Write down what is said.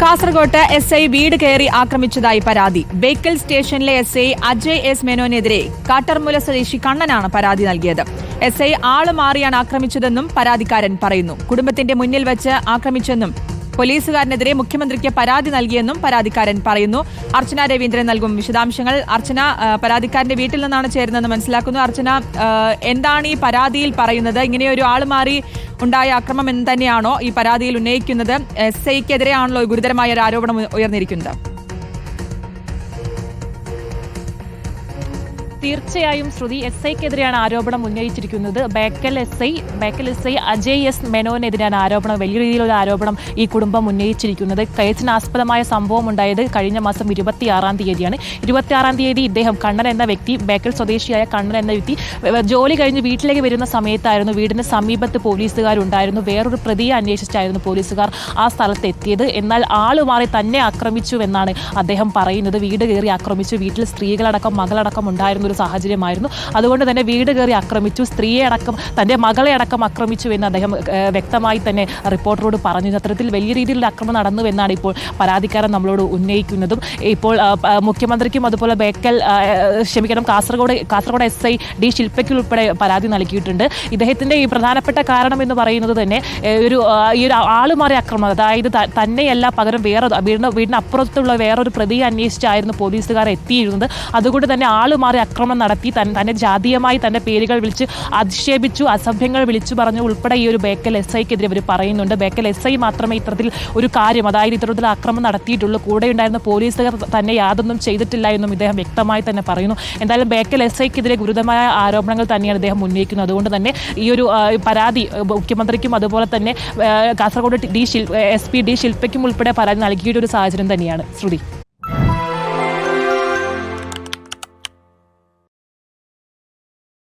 കാസർകോട്ട് S I വീട് കയറി ആക്രമിച്ചതായി പരാതി. ബേക്കൽ സ്റ്റേഷനിലെ എസ് ഐ അജയ് എസ് മേനോനെതിരെ കാട്ടർമുല സ്വദേശി കണ്ണനാണ് പരാതി നൽകിയത്. എസ് ഐ ആൾ മാറിയാണ് ആക്രമിച്ചതെന്നും പരാതിക്കാരൻ പറയുന്നു. കുടുംബത്തിന്റെ മുന്നിൽ വെച്ച് ആക്രമിച്ചെന്നും പോലീസുകാരനെതിരെ മുഖ്യമന്ത്രിക്ക് പരാതി നൽകിയെന്നും പരാതിക്കാരൻ പറയുന്നു. അർച്ചന രവീന്ദ്രൻ നൽകും വിശദാംശങ്ങൾ. അർച്ചന പരാതിക്കാരന്റെ വീട്ടിൽ നിന്നാണ് ചേരുന്നതെന്ന് മനസ്സിലാക്കുന്നു. അർച്ചന എന്താണ് ഈ പരാതിയിൽ പറയുന്നത്? ഇങ്ങനെ ഒരു ആൾ മാറി ഉണ്ടായ അക്രമം എന്ന് തന്നെയാണോ ഈ പരാതിയിൽ ഉന്നയിക്കുന്നത്? എസ് ഐക്കെതിരെയാണല്ലോ ഗുരുതരമായ ഒരു ആരോപണം ഉയർന്നിരിക്കുന്നത്. തീർച്ചയായും ശ്രുതി എസ് ഐക്കെതിരെയാണ് ആരോപണം ഉന്നയിച്ചിരിക്കുന്നത്. Bekal S I Bekal S I Ajay S മെനോനെതിരെയാണ് ആരോപണം വലിയ രീതിയിലുള്ള ആരോപണം ഈ കുടുംബം ഉന്നയിച്ചിരിക്കുന്നത്. കേസിനാസ്പദമായ സംഭവം ഉണ്ടായത് കഴിഞ്ഞ മാസം ഇരുപത്തിയാറാം തീയതിയാണ്. ഇരുപത്തിയാറാം തീയതി ഇദ്ദേഹം കണ്ണൻ എന്ന വ്യക്തി ബേക്കൽ സ്വദേശിയായ കണ്ണൻ എന്ന വ്യക്തി ജോലി കഴിഞ്ഞ് വീട്ടിലേക്ക് വരുന്ന സമയത്തായിരുന്നു വീടിന് സമീപത്ത് പോലീസുകാരുണ്ടായിരുന്നു. വേറൊരു പ്രതിയെ അന്വേഷിച്ചായിരുന്നു പോലീസുകാർ ആ സ്ഥലത്ത് എത്തിയത് എന്നാൽ ആൾ മാറി തന്നെ ആക്രമിച്ചുവെന്നാണ് അദ്ദേഹം പറയുന്നത്. വീട് കയറി ആക്രമിച്ചു. വീട്ടിൽ സ്ത്രീകളടക്കം മകളടക്കം ഉണ്ടായിരുന്ന ഒരു സാഹചര്യമായിരുന്നു. അതുകൊണ്ട് തന്നെ വീട് കയറി ആക്രമിച്ചു. സ്ത്രീയെ അടക്കം തന്റെ മകളെ അടക്കം ആക്രമിച്ചു എന്ന് അദ്ദേഹം വ്യക്തമായി തന്നെ റിപ്പോർട്ടറോട് പറഞ്ഞു. അത്തരത്തിൽ വലിയ രീതിയിലുള്ള ആക്രമണം നടന്നു എന്നാണ് ഇപ്പോൾ പരാതിക്കാരൻ നമ്മളോട് ഉന്നയിക്കുന്നതും. ഇപ്പോൾ മുഖ്യമന്ത്രിക്കും അതുപോലെ ബേക്കൽ ക്ഷമിക്കണം Kasaragod Kasaragod S I D ശില്പയ്ക്കുൾപ്പെടെ പരാതി നൽകിയിട്ടുണ്ട്. ഇദ്ദേഹത്തിന്റെ ഈ പ്രധാനപ്പെട്ട കാരണം എന്ന് പറയുന്നത് തന്നെ ഒരു ഈ ഒരു ആളുമാറി ആക്രമണം. അതായത് തന്നെയല്ല പകരം വേറെ വീടിന് വീടിന് അപ്പുറത്തുള്ള വേറൊരു പ്രതിയെ അന്വേഷിച്ചായിരുന്നു പോലീസുകാർ എത്തിയിരുന്നത്. അതുകൊണ്ട് തന്നെ ആളുമാറി ആക്രമണം നടത്തി തന്നെ ജാതീയമായി തന്റെ പേരുകൾ വിളിച്ച് അധിക്ഷേപിച്ചു അസഭ്യങ്ങൾ വിളിച്ചു പറഞ്ഞു ഉൾപ്പെടെ ഈ ഒരു ബേക്കൽ എസ് ഐക്കെതിരെ ഇവർ പറയുന്നുണ്ട്. ബേക്കൽ എസ് ഐ മാത്രമേ ഇത്തരത്തിൽ ഒരു കാര്യം അതായത് ഇത്തരത്തിൽ ആക്രമണം നടത്തിയിട്ടുള്ളൂ. കൂടെ ഉണ്ടായിരുന്ന പോലീസുകാർ തന്നെ യാതൊന്നും ചെയ്തിട്ടില്ല എന്നും ഇദ്ദേഹം വ്യക്തമായി തന്നെ പറയുന്നു. എന്തായാലും ബേക്കൽ എസ് ഐക്കെതിരെ ഗുരുതരമായ ആരോപണങ്ങൾ തന്നെയാണ് ഇദ്ദേഹം ഉന്നയിക്കുന്നത്. അതുകൊണ്ട് തന്നെ ഈ ഒരു പരാതി മുഖ്യമന്ത്രിക്കും അതുപോലെ തന്നെ Kasaragod D S P D ശില്പയ്ക്കും ഉൾപ്പെടെ പരാതി നൽകിയിട്ടൊരു സാഹചര്യം തന്നെയാണ്. ശ്രുതി.